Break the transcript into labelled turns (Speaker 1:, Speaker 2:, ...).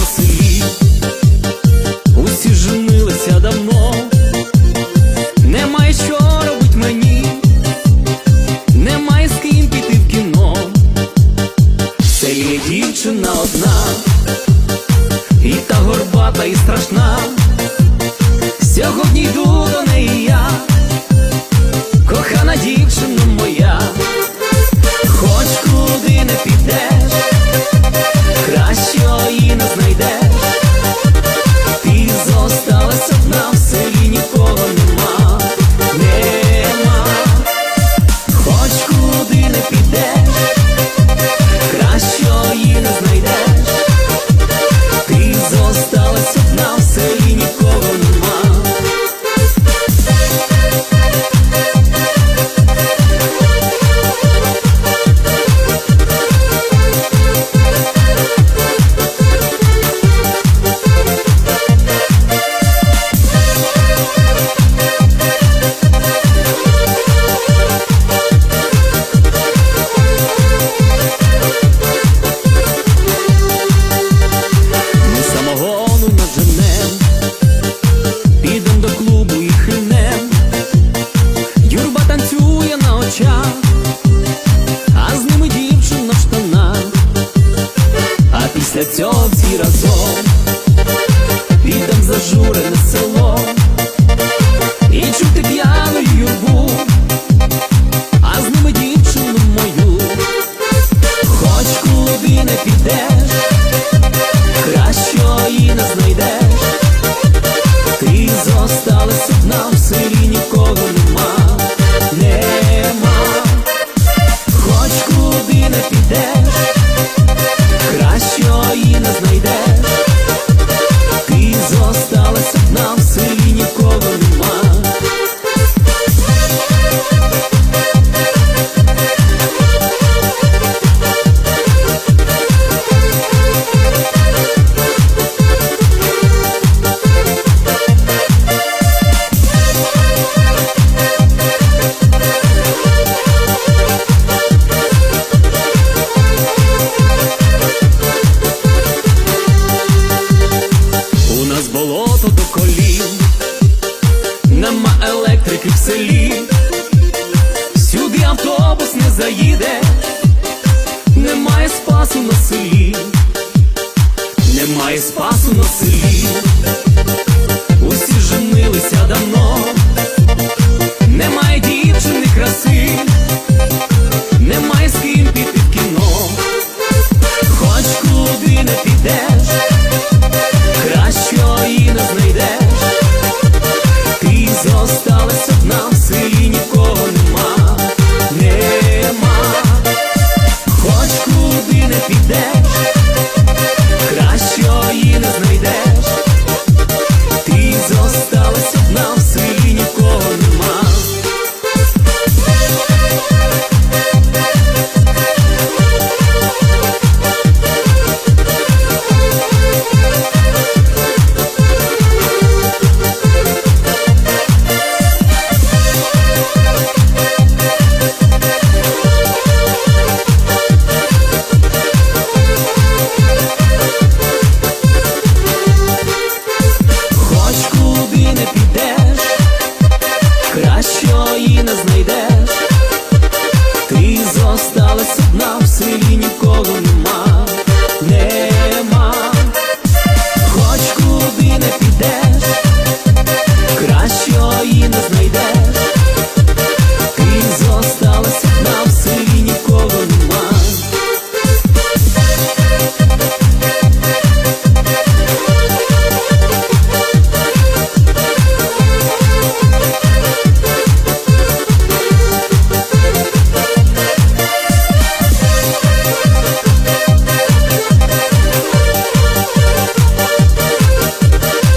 Speaker 1: селі, усі женилися давно. Після цього немає спасу на селі, немає спасу на селі. Судна в селі ніколи нема, нема, хоч куди не підеш, кращої не знайдеш.